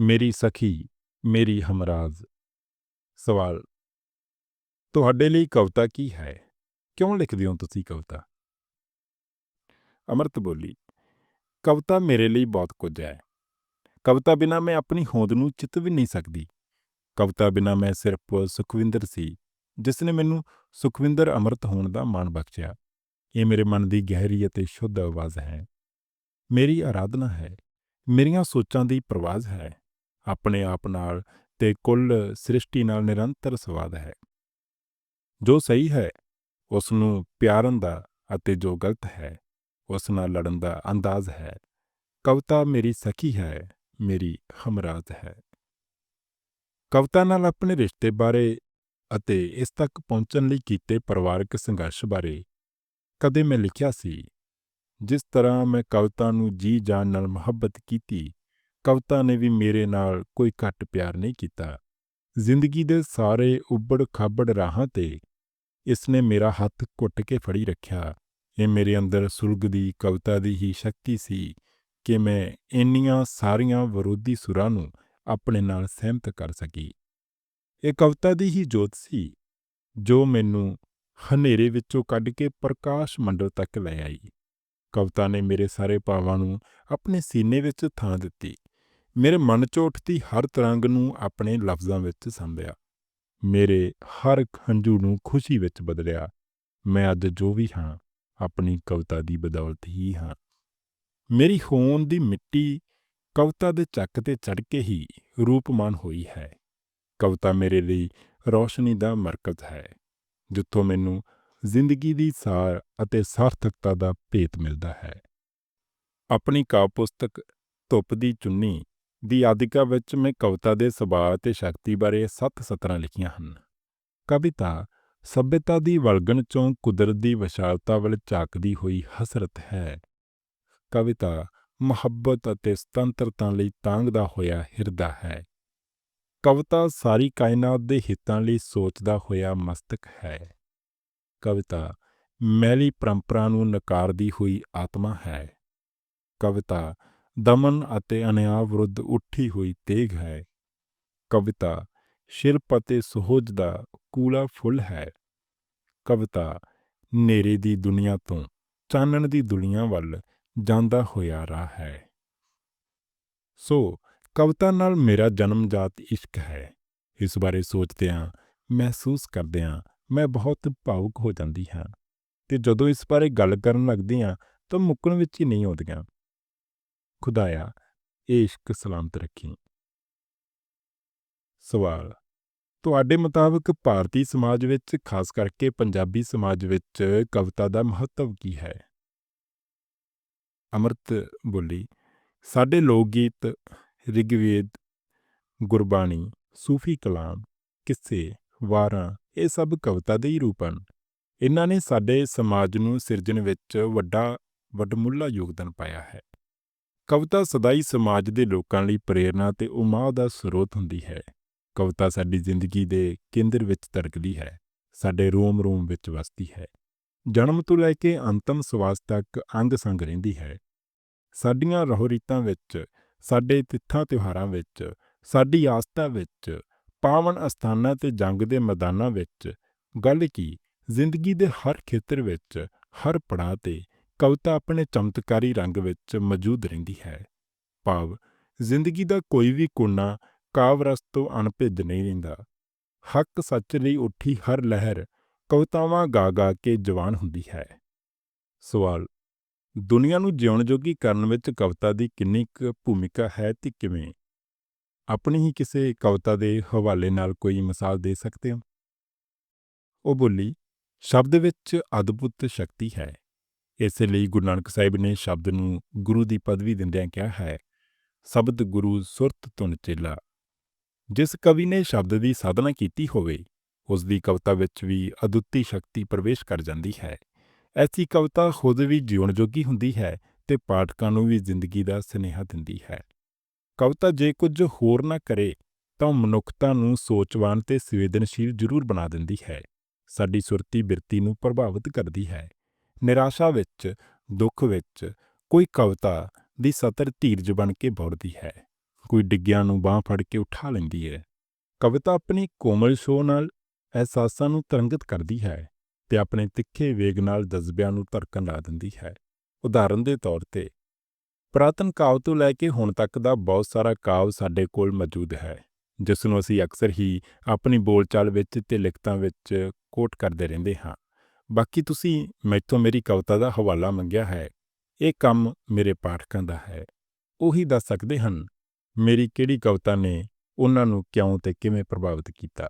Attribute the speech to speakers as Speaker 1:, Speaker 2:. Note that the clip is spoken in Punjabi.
Speaker 1: ਮੇਰੀ ਸਖੀ, ਮੇਰੀ ਹਮਰਾਜ਼। ਸਵਾਲ, ਤੁਹਾਡੇ ਲਈ ਕਵਿਤਾ ਕੀ ਹੈ? ਕਿਉਂ ਲਿਖਦੇ ਹੋ ਤੁਸੀਂ ਕਵਿਤਾ? ਅਮਰਤ ਬੋਲੀ, ਕਵਿਤਾ ਮੇਰੇ ਲਈ ਬਹੁਤ ਕੁਝ ਹੈ। ਕਵਿਤਾ ਬਿਨਾ ਮੈਂ ਆਪਣੀ ਹੋਂਦ ਨੂੰ ਚਿੱਤ ਵੀ ਨਹੀਂ ਸਕਦੀ। ਕਵਿਤਾ ਬਿਨਾ ਮੈਂ ਸਿਰਫ ਸੁਖਵਿੰਦਰ ਸੀ, ਜਿਸ ਨੇ ਮੈਨੂੰ ਸੁਖਵਿੰਦਰ ਅਮਰਤ ਹੋਣ ਦਾ ਮਾਣ ਬਖਸ਼ਿਆ। ਇਹ ਮੇਰੇ ਮਨ ਦੀ ਗਹਿਰੀ ਅਤੇ ਸ਼ੁੱਧ ਆਵਾਜ਼ ਹੈ। ਮੇਰੀ ਆਰਾਧਨਾ ਹੈ, ਮੇਰੀਆਂ ਸੋਚਾਂ ਦੀ ਪ੍ਰਵਾਜ਼ ਹੈ। ਆਪਣੇ ਆਪ ਨਾਲ ਤੇ ਕੁੱਲ ਸ੍ਰਿਸ਼ਟੀ ਨਾਲ ਨਿਰੰਤਰ ਸੰਵਾਦ ਹੈ। ਜੋ ਸਹੀ ਹੈ ਉਸ ਨੂੰ ਪਿਆਰਨ ਦਾ ਅਤੇ ਜੋ ਗਲਤ ਹੈ, ਉਸ ਨਾਲ ਲੜਨ ਦਾ ਅੰਦਾਜ਼ ਹੈ। ਕਵਿਤਾ ਮੇਰੀ ਸਖੀ ਹੈ, ਮੇਰੀ ਹਮਰਾਜ਼ ਹੈ। ਕਵਿਤਾ ਨਾਲ ਆਪਣੇ ਰਿਸ਼ਤੇ ਬਾਰੇ ਅਤੇ ਇਸ ਤੱਕ ਪਹੁੰਚਣ ਲਈ ਕੀਤੇ ਪਰਿਵਾਰਕ ਸੰਘਰਸ਼ ਬਾਰੇ ਕਦੇ ਮੈਂ ਲਿਖਿਆ ਸੀ, ਜਿਸ ਤਰ੍ਹਾਂ ਮੈਂ ਕਵਿਤਾ ਨੂੰ ਜੀ ਜਾਨ ਨਾਲ ਮੁਹੱਬਤ ਕੀਤੀ ਕਵਿਤਾ ਨੇ ਵੀ ਮੇਰੇ ਨਾਲ ਕੋਈ ਘੱਟ ਪਿਆਰ ਨਹੀਂ ਕੀਤਾ। ਜ਼ਿੰਦਗੀ ਦੇ ਸਾਰੇ ਉੱਬੜ ਖਾਬੜ ਰਾਹਾਂ ਤੇ ਇਸ ਨੇ ਮੇਰਾ ਹੱਥ ਘੁੱਟ ਕੇ ਫੜੀ ਰੱਖਿਆ। ਇਹ ਮੇਰੇ ਅੰਦਰ ਸੁਲਗ ਦੀ, ਕਵਿਤਾ ਦੀ ਹੀ ਸ਼ਕਤੀ ਸੀ ਕਿ ਮੈਂ ਇੰਨੀਆਂ ਸਾਰੀਆਂ ਵਿਰੋਧੀ ਸੁਰਾਂ ਨੂੰ ਆਪਣੇ ਨਾਲ ਸਹਿਮਤ ਕਰ ਸਕੀ। ਇਹ ਕਵਿਤਾ ਦੀ ਹੀ ਜੋਤ ਸੀ, ਜੋ ਮੈਨੂੰ ਹਨੇਰੇ ਵਿੱਚੋਂ ਕੱਢ ਕੇ ਪ੍ਰਕਾਸ਼ ਮੰਡਲ ਤੱਕ ਲੈ ਆਈ। ਕਵਿਤਾ ਨੇ ਮੇਰੇ ਸਾਰੇ ਭਾਵਾਂ ਨੂੰ ਆਪਣੇ ਸੀਨੇ ਵਿੱਚ ਥਾਂ ਦਿੱਤੀ। ਮੇਰੇ ਮਨ 'ਚੋਂ ਉੱਠਦੀ ਹਰ ਤਰੰਗ ਨੂੰ ਆਪਣੇ ਲਫ਼ਜ਼ਾਂ ਵਿੱਚ ਸੰਭਿਆ। ਮੇਰੇ ਹਰ ਹੰਝੂ ਨੂੰ ਖੁਸ਼ੀ ਵਿੱਚ ਬਦਲਿਆ। ਮੈਂ ਅੱਜ ਜੋ ਵੀ ਹਾਂ, ਆਪਣੀ ਕਵਿਤਾ ਦੀ ਬਦੌਲਤ ਹੀ ਹਾਂ। ਮੇਰੀ ਹੋਂਦ ਦੀ ਮਿੱਟੀ ਕਵਿਤਾ ਦੇ ਚੱਕ ਤੇ ਚੜ ਕੇ ਹੀ ਰੂਪਮਾਨ ਹੋਈ ਹੈ। ਕਵਿਤਾ ਮੇਰੇ ਲਈ ਰੋਸ਼ਨੀ ਦਾ ਮਰਕਜ਼ ਹੈ, ਜਿੱਥੋਂ ਮੈਨੂੰ ਜ਼ਿੰਦਗੀ ਦੀ ਸਾਰ ਅਤੇ ਸਾਰਥਕਤਾ ਦਾ ਭੇਤ ਮਿਲਦਾ ਹੈ। ਆਪਣੀ ਕਾਵ ਪੁਸਤਕ ਧੁੱਪ ਦੀ ਚੁੰਨੀ ਦੀ ਆਦਿਕਾ ਵਿੱਚ ਮੈਂ ਕਵਿਤਾ ਦੇ ਸੁਭਾਅ ਤੇ ਸ਼ਕਤੀ ਬਾਰੇ ਸੱਤ ਸਤਰਾਂ ਲਿਖੀਆਂ ਹਨ। ਕਵਿਤਾ ਸਭਿਅਤਾ ਦੀ ਵਲਗਣ ਚੋਂ ਕੁਦਰਤ ਦੀ ਵਿਸ਼ਾਲਤਾ ਵੱਲ ਝਾਕਦੀ ਹੋਈ ਹਸਰਤ ਹੈ। ਕਵਿਤਾ ਮੁਹੱਬਤ ਅਤੇ ਸੁਤੰਤਰਤਾ ਲਈ ਤਾਂਗਦਾ ਹੋਇਆ ਹਿਰਦਾ ਹੈ। ਕਵਿਤਾ ਸਾਰੀ ਕਾਇਨਾਤ ਦੇ ਹਿੱਤਾਂ ਲਈ ਸੋਚਦਾ ਹੋਇਆ ਮਸਤਕ ਹੈ। ਕਵਿਤਾ ਮੈਲੀ ਪਰੰਪਰਾ ਨੂੰ ਨਕਾਰਦੀ ਹੋਈ ਆਤਮਾ ਹੈ। ਕਵਿਤਾ ਦਮਨ ਅਤੇ ਅਨਿਆਂ ਵਿਰੁੱਧ ਉੱਠੀ ਹੋਈ ਤੇਗ ਹੈ। ਕਵਿਤਾ ਸ਼ਿਲਪ ਅਤੇ ਸੁਹਜ ਦਾ ਕੂਲਾ ਫੁੱਲ ਹੈ। ਕਵਿਤਾ, ਨੇਰੇ ਦੀ ਦੁਨੀਆ ਤੋਂ ਚਾਨਣ ਦੀ ਦੁਨੀਆ ਵੱਲ ਜਾਂਦਾ ਹੋਇਆ ਰਾਹ ਹੈ। ਸੋ, ਕਵਿਤਾ ਨਾਲ ਮੇਰਾ ਜਨਮਜਾਤ ਇਸ਼ਕ ਹੈ। ਇਸ ਬਾਰੇ ਸੋਚਦਿਆਂ, ਮਹਿਸੂਸ ਕਰਦਿਆਂ ਮੈਂ ਬਹੁਤ ਭਾਵੁਕ ਹੋ ਜਾਂਦੀ ਹਾਂ ਤੇ ਜਦੋਂ ਇਸ ਬਾਰੇ ਗੱਲ ਕਰਨ ਲੱਗਦੀ ਹਾਂ ਤਾਂ ਮੁੱਕਣ ਵਿੱਚ ਹੀ ਨਹੀਂ ਆਉਂਦੀਆਂ। ਖੁਦਾਇਆ ਇਹ ਇਸ਼ਕ ਸਲਾਮਤ ਰੱਖੀ। ਸਵਾਲ, ਤੁਹਾਡੇ ਮੁਤਾਬਕ ਭਾਰਤੀ ਸਮਾਜ ਵਿੱਚ, ਖਾਸ ਕਰਕੇ ਪੰਜਾਬੀ ਸਮਾਜ ਵਿੱਚ ਕਵਿਤਾ ਦਾ ਮਹੱਤਵ ਕੀ ਹੈ? ਅਮਰਤ ਬੋਲੀ, ਸਾਡੇ ਲੋਕ ਗੀਤ ਰਿਗਵੇਦ, ਗੁਰਬਾਣੀ, ਸੂਫੀ ਕਲਾਮ, ਕਿੱਸੇ, ਵਾਰਾਂ, ਇਹ ਸਭ ਕਵਿਤਾ ਦੇ ਹੀ ਰੂਪ ਹਨ। ਇਹਨਾਂ ਨੇ ਸਾਡੇ ਸਮਾਜ ਨੂੰ ਸਿਰਜਣ ਵਿੱਚ ਵੱਡਾ, ਵੱਡਮੁੱਲਾ ਯੋਗਦਾਨ ਪਾਇਆ ਹੈ। ਕਵਿਤਾ ਸਦਾਈ ਸਮਾਜ ਦੇ ਲੋਕਾਂ ਲਈ ਪ੍ਰੇਰਣਾ ਤੇ ਉਮਾਦ ਦਾ ਸਰੋਤ ਹੁੰਦੀ ਹੈ। ਕਵਿਤਾ ਸਾਡੀ ਜ਼ਿੰਦਗੀ ਦੇ ਕੇਂਦਰ ਵਿੱਚ ਤਰਕਦੀ ਹੈ, ਸਾਡੇ ਰੋਮ-ਰੋਮ ਵਿੱਚ ਵਸਦੀ ਹੈ। ਜਨਮ ਤੋਂ ਲੈ ਕੇ ਅੰਤਮ ਸਵਾਸ ਤੱਕ ਅੰਗ ਸੰਗ ਰਹਿੰਦੀ ਹੈ। ਸਾਡੀਆਂ ਰਹੁ-ਰੀਤਾਂ ਵਿੱਚ, ਸਾਡੇ ਤਿੱਥਾਂ ਤਿਉਹਾਰਾਂ ਵਿੱਚ, ਸਾਡੀ ਆਸਥਾ ਵਿੱਚ, ਪਾਵਨ ਅਸਥਾਨਾਂ ਤੇ ਜੰਗ ਦੇ ਮੈਦਾਨਾਂ ਵਿੱਚ, ਗੱਲ ਕੀ, ਜ਼ਿੰਦਗੀ ਦੇ ਹਰ ਖੇਤਰ ਵਿੱਚ, ਹਰ ਪੜਾਅ ਤੇ ਕਵਿਤਾ ਆਪਣੇ ਚਮਤਕਾਰੀ ਰੰਗ ਵਿੱਚ ਮੌਜੂਦ ਰਹਿੰਦੀ ਹੈ। ਭਾਵ, ਜ਼ਿੰਦਗੀ ਦਾ ਕੋਈ ਵੀ ਕੋਨਾ ਕਾਵ ਰਸ ਤੋਂ ਅਣਭਿੱਜ ਨਹੀਂ ਰਹਿੰਦਾ। ਹੱਕ ਸੱਚ ਲਈ ਉੱਠੀ ਹਰ ਲਹਿਰ ਕਵਿਤਾਵਾਂ ਗਾ ਗਾ ਕੇ ਜਵਾਨ ਹੁੰਦੀ ਹੈ। ਸਵਾਲ, ਦੁਨੀਆ ਨੂੰ ਜਿਉਣ ਜੋਗੀ ਕਰਨ ਵਿੱਚ ਕਵਿਤਾ ਦੀ ਕਿੰਨੀ ਕੁ ਭੂਮਿਕਾ ਹੈ ਤੇ ਕਿਵੇਂ? ਆਪਣੀ ਹੀ ਕਿਸੇ ਕਵਿਤਾ ਦੇ ਹਵਾਲੇ ਨਾਲ ਕੋਈ ਮਿਸਾਲ ਦੇ ਸਕਦੇ ਹੋ? ਉਹ ਬੋਲੀ, ਸ਼ਬਦ ਵਿੱਚ ਅਦਭੁਤ ਸ਼ਕਤੀ ਹੈ। ਇਸੇ ਲਈ ਗੁਰੂ ਨਾਨਕ ਸਾਹਿਬ ਨੇ ਸ਼ਬਦ ਨੂੰ ਗੁਰੂ ਦੀ ਪਦਵੀ ਦਿੰਦਿਆਂ ਕਿਹਾ ਹੈ, ਸ਼ਬਦ ਗੁਰੂ ਸੁਰਤ ਧੁਨ ਚੇਲਾ। ਜਿਸ ਕਵੀ ਨੇ ਸ਼ਬਦ ਦੀ ਸਾਧਨਾ ਕੀਤੀ ਹੋਵੇ, ਉਸ ਦੀ ਕਵਿਤਾ ਵਿੱਚ ਵੀ ਅਦੁੱਤੀ ਸ਼ਕਤੀ ਪ੍ਰਵੇਸ਼ ਕਰ ਜਾਂਦੀ ਹੈ। ਐਸੀ ਕਵਿਤਾ ਖੁਦ ਵੀ ਜਿਉਣ ਜੋਗੀ ਹੁੰਦੀ ਹੈ ਤੇ ਪਾਠਕਾਂ ਨੂੰ ਵੀ ਜ਼ਿੰਦਗੀ ਦਾ ਸੁਨੇਹਾ ਦਿੰਦੀ ਹੈ। ਕਵਿਤਾ ਜੇ ਕੁਝ ਹੋਰ ਨਾ ਕਰੇ, ਤਾਂ ਮਨੁੱਖਤਾ ਨੂੰ ਸੋਚਵਾਨ ਤੇ ਸੰਵੇਦਨਸ਼ੀਲ ਜ਼ਰੂਰ ਬਣਾ ਦਿੰਦੀ ਹੈ। ਸਾਡੀ ਸੁਰਤੀ ਬਿਰਤੀ ਨੂੰ ਪ੍ਰਭਾਵਿਤ ਕਰਦੀ ਹੈ। ਨਿਰਾਸ਼ਾ ਵਿੱਚ, ਦੁੱਖ ਵਿੱਚ, ਕੋਈ ਕਵਿਤਾ ਦੀ ਸਤਰ ਧੀਰਜ ਬਣ ਕੇ ਬੋਲਦੀ ਹੈ। ਕੋਈ ਡਿੱਗਿਆਂ ਨੂੰ ਬਾਹ ਫੜ ਕੇ ਉਠਾ ਲੈਂਦੀ ਹੈ। ਕਵਿਤਾ ਆਪਣੀ ਕੋਮਲ ਸ਼ੋਅ ਨਾਲ ਅਹਿਸਾਸਾਂ ਨੂੰ ਤਰੰਗਤ ਕਰਦੀ ਹੈ ਤੇ ਆਪਣੇ ਤਿੱਖੇ ਵੇਗ ਨਾਲ ਜਜ਼ਬਿਆਂ ਨੂੰ ਧੜਕਣ ਲਾ ਦਿੰਦੀ ਹੈ। ਉਦਾਹਰਨ ਦੇ ਤੌਰ ਤੇ, ਪ੍ਰਾਤਨ ਕਾਵ ਤੋਂ ਲੈ ਕੇ ਹੁਣ ਤੱਕ ਦਾ ਬਹੁਤ ਸਾਰਾ ਕਾਵ ਸਾਡੇ ਕੋਲ ਮੌਜੂਦ ਹੈ ਜਿਸ ਨੂੰ ਅਸੀਂ ਅਕਸਰ ਹੀ ਆਪਣੀ ਬੋਲਚਾਲ ਵਿੱਚ ਤੇ ਲਿਖਤਾਂ ਵਿੱਚ ਕੋਟ ਕਰਦੇ ਰਹਿੰਦੇ ਹਾਂ। ਬਾਕੀ ਤੁਸੀਂ ਮੈਥੋਂ ਮੇਰੀ ਕਵਿਤਾ ਦਾ ਹਵਾਲਾ ਮੰਗਿਆ ਹੈ। ਇਹ ਕੰਮ ਮੇਰੇ ਪਾਠਕਾਂ ਦਾ ਹੈ। ਉਹੀ ਦੱਸ ਸਕਦੇ ਹਨ, ਮੇਰੀ ਕਿਹੜੀ ਕਵਿਤਾ ਨੇ ਉਹਨਾਂ ਨੂੰ ਕਿਉਂ ਤੇ ਕਿਵੇਂ ਪ੍ਰਭਾਵਿਤ ਕੀਤਾ?